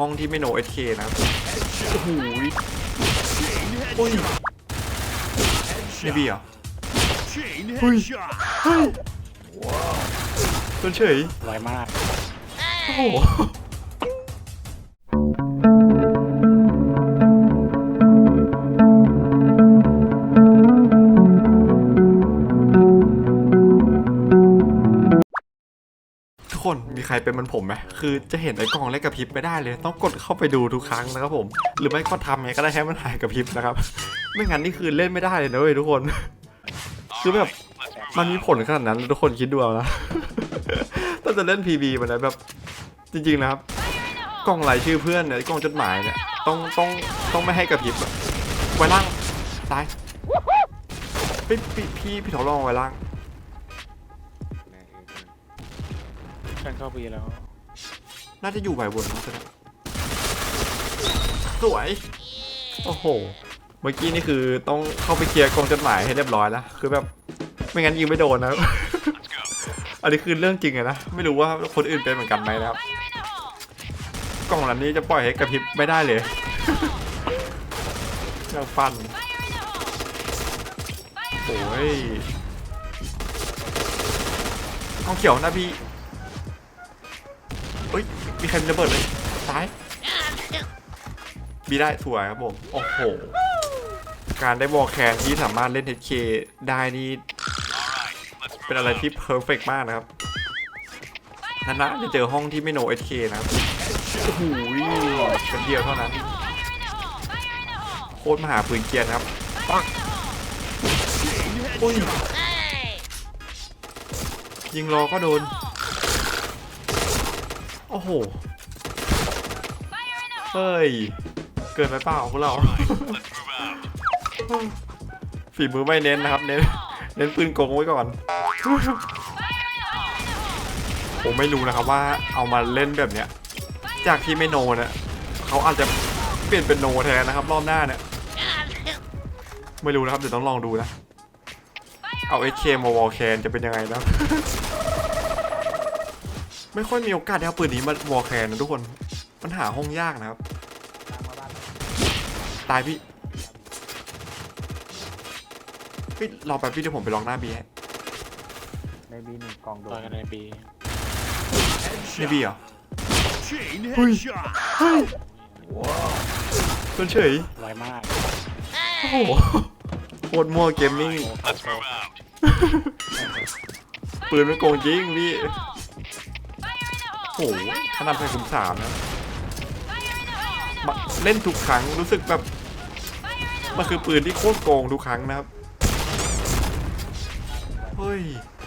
ห้องที่ไม่โนเอเคนะครับโอ้โหโอ้ยไม่บีเหรอ Chain Ui. headshot. เฮ้ยต้นเฉยไวมากโอ้โห คนมีใครเป็นมันผมไหมคือจะเห็นไอ้กล่องเล็กกระพริบไม่ได้เลย ต้องกดเข้าไปดูทุกครั้งนะครับผม หรือไม่ก็ทำไงก็ได้ให้มันหายกระพริบนะครับ ไม่งั้นนี่คือเล่นไม่ได้เลยนะเว้ยทุกคน คือแบบมันมีผลขนาดนั้นทุกคนคิดดูเอานะถ้าจะเล่น PB มันนะแบบจริงๆนะครับ กล้องรายชื่อเพื่อนเนี่ยกล้องจดหมายเนี่ยต้องต้องต้องไม่ให้กระพริบไว้ล่างซ้ายพี่พี่พี่พี่ถอดลองไว้ล่าง เพื่อนเข้าบีแล้ว น่าจะอยู่ใบบนนะจ๊ะสวย โอ้โห เมื่อกี้นี่คือต้องเข้าไปเคลียร์กองจดหมายให้เรียบร้อยแล้ว คือแบบไม่งั้นยิงไม่โดนนะ อันนี้คือเรื่องจริงอะนะ ไม่รู้ว่าคนอื่นเป็นเหมือนกันไหมนะครับ กล่องนั้นนี้จะปล่อยให้กระพริบไม่ได้เลยยังฟันโอ้ยกองเขียวนะพี่เฮ้ย มีใครมีระเบิดเลยซ้ายบีได้สวยครับผม โอ้โห การได้บอลแคนที่สามารถเล่น HK ได้นี่ เป็นอะไรที่เพอร์เฟกมากนะครับนานๆจะเจอห้องที่ไม่โน HK นะครับ โอ้โหเป็นเดียวเท่านั้น โคตรมหาปืนเกียร์นะครับปังโอ้ยยิงรอก็โดน โอ้โห เฮ้ย เกินไปเปล่าพวกเรา ฝีมือไม่เน้นนะครับ เน้น เน้นปืนกงไว้ก่อน ผมไม่รู้นะครับว่าเอามาเล่นแบบเนี้ย จากที่ไม่โนเนี่ยเขาอาจจะเปลี่ยนเป็นโนแทนนะครับ รอบหน้าเนี่ย ไม่รู้นะครับ เดี๋ยวต้องลองดูนะ เอา HK มาวอลแคนจะเป็นยังไงนะ ไม่ค่อยมีโอกาสได้เอาปืนนี้มาวอลแคนนะทุกคน มันหาห้องยากนะครับ ตายพี่พี่รอแป๊บพี่เดี๋ยวผมไปลองหน้าบีให้ในบีหนึ่งกองโดต่อนกันในบีในบีเหรอ Chain Ui. headshot. ต้นเฉยไวมาก โอ้โหโคตรมั่วเกมมิ่ง Let's move out. ปืนมันโกงจริงพี่โอ้โหขนาดไฟคุมสามนะมาเล่นทุกครั้งรู้สึกแบบมันคือปืนที่โคตรโกงทุกครั้งนะครับ เฮ้ย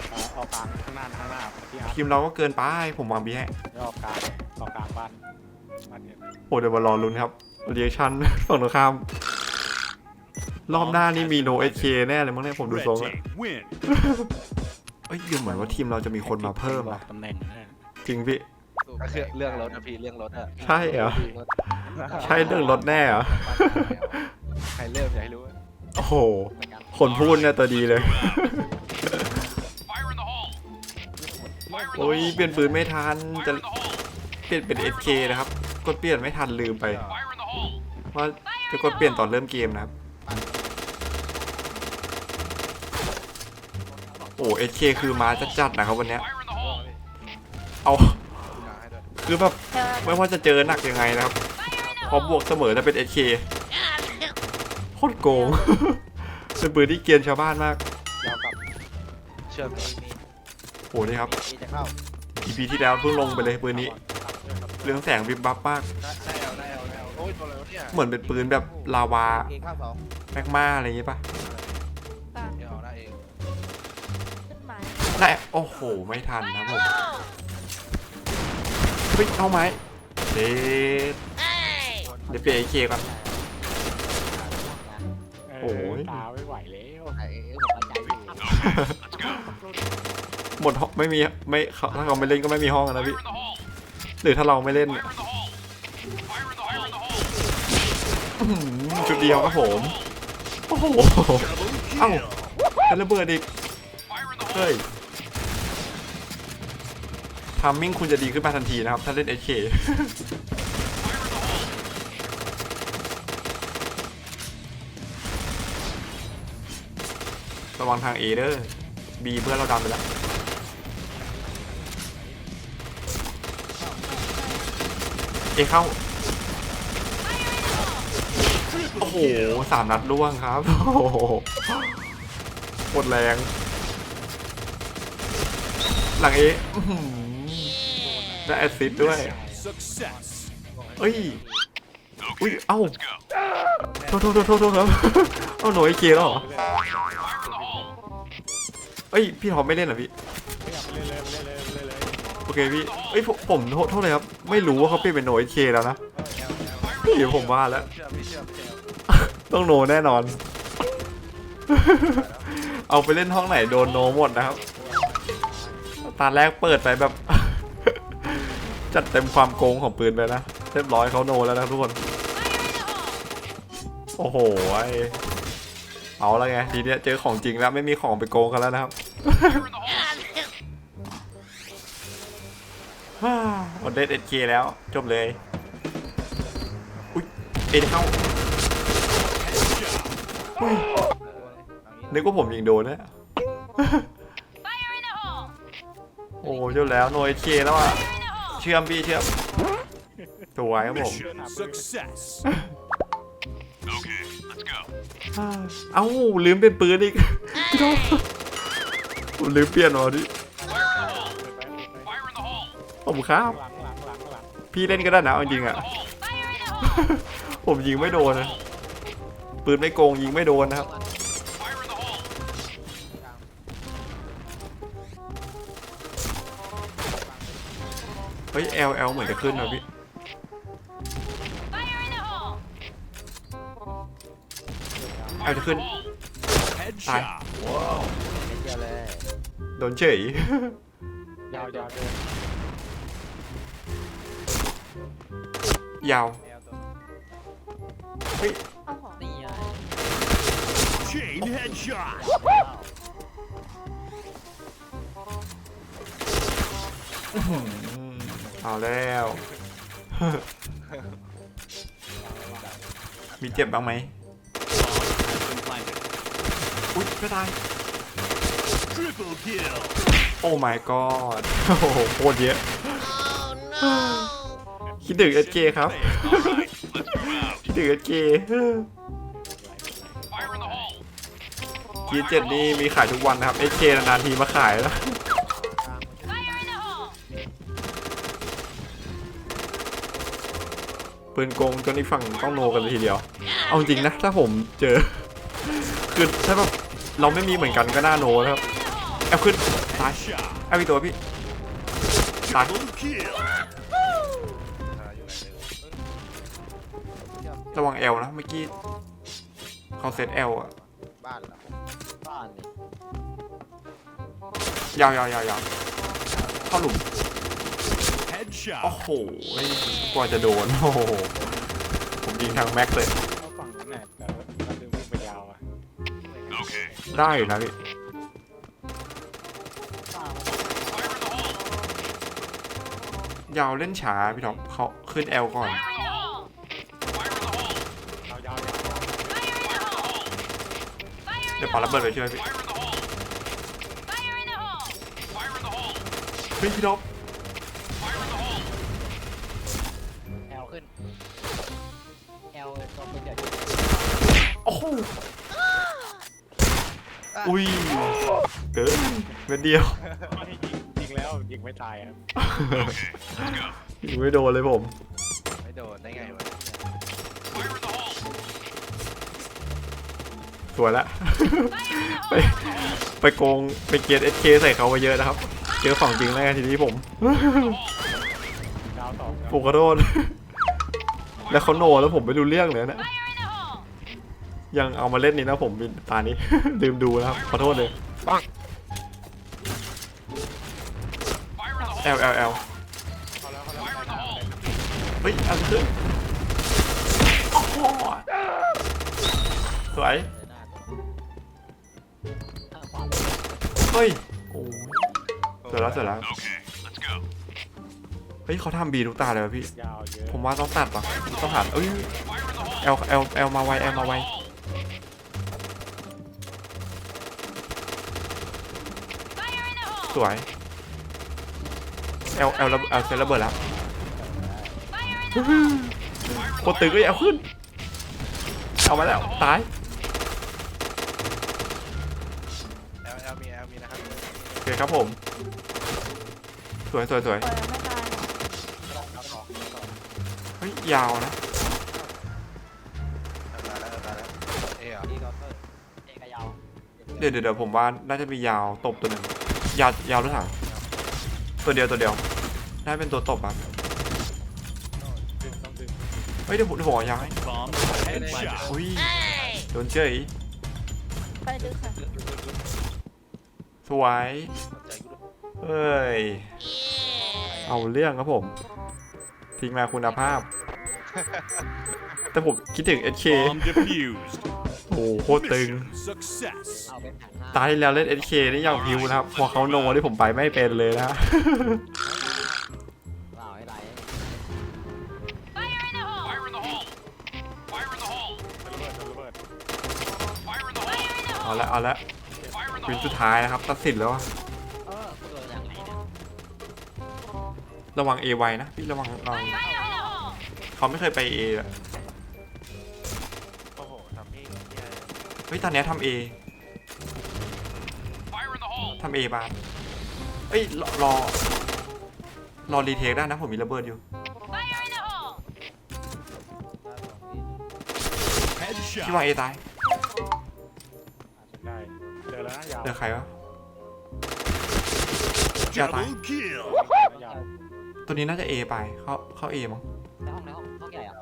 เอาออกกลางข้างหน้าข้างหน้าที่อาร์ตทีมเราก็เกินไปผมวางบีให้แล้วออกกลางออกกลางบ้านบ้านเนี่ยโอ้เดี๋ยวมารอลุ้นครับเรียชั่นฝั่งตรงข้ามรอบหน้านี่มีโนเอเคแน่เลยมั้งเนี่ยผมดู Red ทรงแล้ว team win. เอ้ยดูเหมือนว่าทีมเราจะมีคนมาเพิ่มบออะกตำแหน่งนะจริงพี่ ก็คือเรื่องรถนะพี่เรื่องรถอะใช่เหรอ ใช่เรื่องรถแน่เหรอ ใครเริ่มอยากให้รู้อะโอ้โห คนพูดเนี่ยตัวดีเลย Fire in the hole. โอ้ยเปลี่ยนปืนไม่ทัน จะเปลี่ยนเป็น SK นะครับ กดเปลี่ยนไม่ทันลืมไป Fire in the hole. ว่าจะกดเปลี่ยนตอนเริ่มเกมนะครับ โอ้ SK คือมาจัดๆนะครับวันเนี้ย Fire in the hole. เอา คือแบบไม่ว่าจะเจอหนักยังไงนะครับ พอบวกเสมอจะเป็น SK โคตรโกงเป็นปืนที่เกรียนชาวบ้านมากยาวกลับเชื่อมมีโอ้นี่ครับมีจะเข้า EP ที่แล้วเพิ่งลงไปเลยปืนนี้ เรื่องแสงวิบวับมากได้ได้เอาได้เอาได้เอาโอ้ยตัวอะไรวะเนี่ยเหมือนเป็นปืนแบบลาวาเองข้างสองแมกมาอะไรอย่างงี้ปะเดี๋ยวเอาได้เองได้โอ้โห ไม่ทันครับผม เฮ้ยเอาไหมเด็ดเดี๋ยวเปลี่ยนไอเคก่อน โอ้ย ตาไม่ไหวแล้วไอ้เอ้ยผมเข้าใจอยู่หมดห้องไม่มีไม่เขาถ้าเขาไม่เล่นก็ไม่มีห้องอะนะพี่ Fire in the hole. หรือถ้าเราไม่เล่น Fire in the hole. Fire in the hole. in the hole. อื้อหือจุดเดียวครับผมโอ้โห Double เอ้า kill. เป็นระเบิดอีก Fire in the hole. เฮ้ย ทามมิ่งคุณจะดีขึ้นมาทันทีนะครับ ถ้าเล่น SK ระวังทางเอเดอร์บีเพื่อนเราดำไปแล้วเอเข้า โอ้โหสามนัดล่วงครับ โอ้โหหมดแรง หลังเอ ได้แอสซิดด้วย เอ้ยอุ้ย เอ้าโทษโทษโทษโทษครับ เอาหน่วยเคแล้วเหรอ เอ้ย พี่ทอปไม่เล่นเหรอพี่ โอเคพี่ เอ้ยผมผมโทษโทษเลยครับ ไม่รู้ว่าเขาเปลี่ยนเป็นโหน่วยเคแล้วนะพี่ผมว่าแล้ว ต้องโนแน่นอน เอาไปเล่นห้องไหนโดนโนหมดนะครับ ตาแรกเปิดไปแบบ จัดเต็มความโกงของปืนไปนะเรียบร้อยเขาโนแล้วนะทุกคน โอ้โหไอเอาแล้วไงทีเนี้ยเจอของจริงแล้วไม่มีของไปโกงกันแล้วนะครับหมดเดทเอ็ดเคแล้วจบเลยอุ้ยเอ็นเข้านึกว่าผมยิงโดนนะโอ้เจ้าแล้วโนเอเคแล้วอะ เชื่อมพี่เชื่อมสวยครับผม Mission success. Okay, let's go. เอ้าลืมเป็นปืนอีกผมลืมเปลี่ยนมาดิ Fire in the hole. ผมครับ หลังหลังหลังหลังพี่เล่นก็ได้นะเอาจริง Fire อะ in the hole. ผมยิงไม่โดนนะ ปืนไม่โกงยิงไม่โดนนะครับ เฮ้ย L L เหมือนจะขึ้นนะพี่ L จะขึ้น Headshot. ไม่เดียวเลย โดนเฉย ยาวยาวเดินยาว เฮ้ยนี่ไง Chain headshot. เอาแล้ว มีเจ็บบ้างไหมอุ๊ยไม่ตาย Triple kill. โอ้ my god โอ้โหโคตรเยอะ คิดถึง SK ครับ Alright, let's move out. คิดถึง SK Fire in the hole. คีเจ็ดนี่มีขายทุกวันนะครับ SK นานๆทีมาขายแล้ว ปืนโกงจนอีกฝั่งต้องโนกันเลยทีเดียว เอาจริงนะถ้าผมเจอ คือถ้าแบบเราไม่มีเหมือนกันก็น่าโนนะครับเอาขึ้นตาย Shot. เอาอีกตัวพี่ตาย Double kill. ระวัง L นะเมื่อกี้เขาเซต L อะบ้านเหรอบ้านนี่ยาวยาวยาวยาวเข้าหลุม Headshot. โอ้โหกว่าจะโดน โอ้โห ผมยิงทางแม็กเลยเข้าฝั่งนั้นแหละแต่ว่ามันดึงวิ่งไปยาวอะ Okay. ได้อยู่นะพี่ Fire in the hole. ยาวเล่นช้าพี่ท็อปเขาขึ้น L ก่อน Fire in the hole. Fire in the hole. ยาวยาวยาวเดี๋ยวปาระเบิดไปช่วยพี่ Fire in the hole. Fire in the hole. เฮ้ยพี่ท็อป อุ้ยเกินเป็นเดียวยิงยิงแล้วยิงไม่ตายอะยิงไม่โดนเลยผม ไม่โดนได้ไงวะ Fire in the hole. สวยละไปไปโกงไปเกียร์ SK ใส่เขาไปเยอะนะครับเจอของจริงแล้วไงทีนี้ผมดาวสองผมขอโทษแล้วเขาโนแล้วผมไม่รู้เรื่องเลยนะ ยังเอามาเล่นนี่นะผมตานี้ ลืมดูนะครับขอโทษเลย Fire in the hole. L L เขาแล้วเขาแล้ว Fire in the hole. เฮ้ยอันขึ้นโอ้โหสวยเฮ้ยโอ้เสร็จแล้วเสร็จแล้วเฮ้ยเขาทำบีทุกตาเลยวะพี่ ผมว่าต้องตัดว่ะต้องหันเอ้ย Fire in the hole. L L L มาไว L มาไว สวยเอลเอลเอลเซนระเบิดแล้วโคตรตึงก็อย่าเอาขึ้น เอามาแล้ว ตายแอลแอลมีแอลมีนะครับโอเคครับผม สวยสวยสวยเปิดไม่ตายาวสองดาวสองเฮ้ย ยาวนะตาแล้วตาแล้วเอ๋อเดี๋ยวเดี๋ยวผมว่าน่าจะมียาวตบตัวหนึ่ง ยาวยาวหรือเปล่าตัวเดียวตัวเดียวน่าเป็นตัวตบอะดึงต้องดึงเฮ้ยเดี๋ยวผมเดี๋ยวผมเอายาวให้ Bomb headshot. อุ้ย Hey! โดนเฉยไปลึกค่ะสวยใจกูด้วยเอ้ยเอาเรื่องครับผม ทิ้งมาคุณภาพ แต่ผมคิดถึง SK Bomb defused. โอ้โหโคตรตึง Mission success. ตายที่แล้วเล่น SK นี่อย่างพิวนะครับ พอเขาโนที่ผมไปไม่เป็นเลยนะเอาให้ไหล Fire in the hole! Fire in the hole. Fire in the hole. ระเบิดระเบิด Fire in the Fire hole. in the เอา hole! ละเอาละ Fire in the วินสุด hole. ท้ายนะครับ ตัดสินแล้วอะเออกูโดนอย่างไหนเนี่ยระวัง A ไวนะ พี่ระวังระวัง Fire in the hole! เขาไม่เคยไป A อะโอ้โหทำให้เนี่ยเฮ้ยตอนเนี้ยทำ A Fire in the hole. ทำ A บาเอ้ยรอรอรอรีเทคได้นะผมมีระเบิดอยู่ Fire in the hole! พี่วาง Headshot. A ตาย ได้เจอแล้วนะยาวเดือใครวะอย่าตาย Double kill. ยาวตัวนี้น่าจะ A ไป เข้าเข้า A มั้งในห้องในห้องห้องใหญ่อะ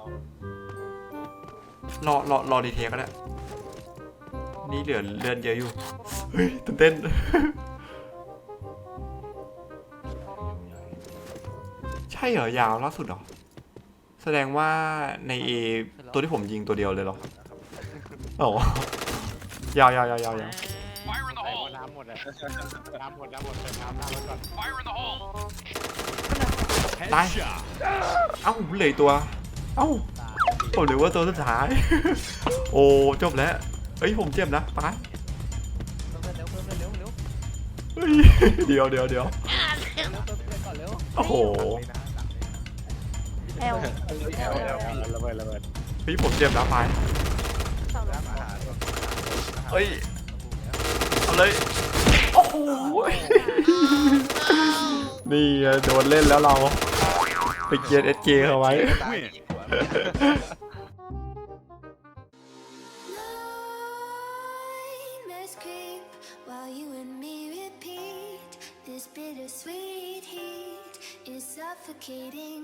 รอรอรอรีเทคก็ได้ นี่เหลือเลือนเยอะอยู่ เฮ้ยตื่นเต้น ช่เหรอยาวล่าสุดเหรอ แสดงว่าใน A ตัวที่ผมยิงตัวเดียวเลยเหรออ๋อยาวยาวยาวยาวยาว Fire in the ไอ้ว่า hole. น้ำหมดอะน้ำหมดน้ำหมดเติมน้ำหน้ารถก่อน Fire in the hole. Nice. Headshot. เอ้าเหลยตัว เอ้าผมนึกว่าตัวสุดท้าย โอ้จบแล้วเฮ้ยผมเจ็บนะไปเพิ่มเร็วเพิ่มเร็วเร็วเฮ้ยเดี๋ยวเดี๋ยวเดี๋ยวเร็วเพิ่มเร็วก่อนเร็วโอ้โห แอลแอลแอลแอลระเบิดระเบิดเฮ้ยผมเจ็บนะไปสองอาหารเฮ้ยเอาเลยโอ้โหนี่ไงโดนเล่นแล้วเราไปเกียร์เอสเเขาไว้ตาย Win. ยิงหัว Nightmares creep while you and me repeat. This bittersweet heat is suffocating.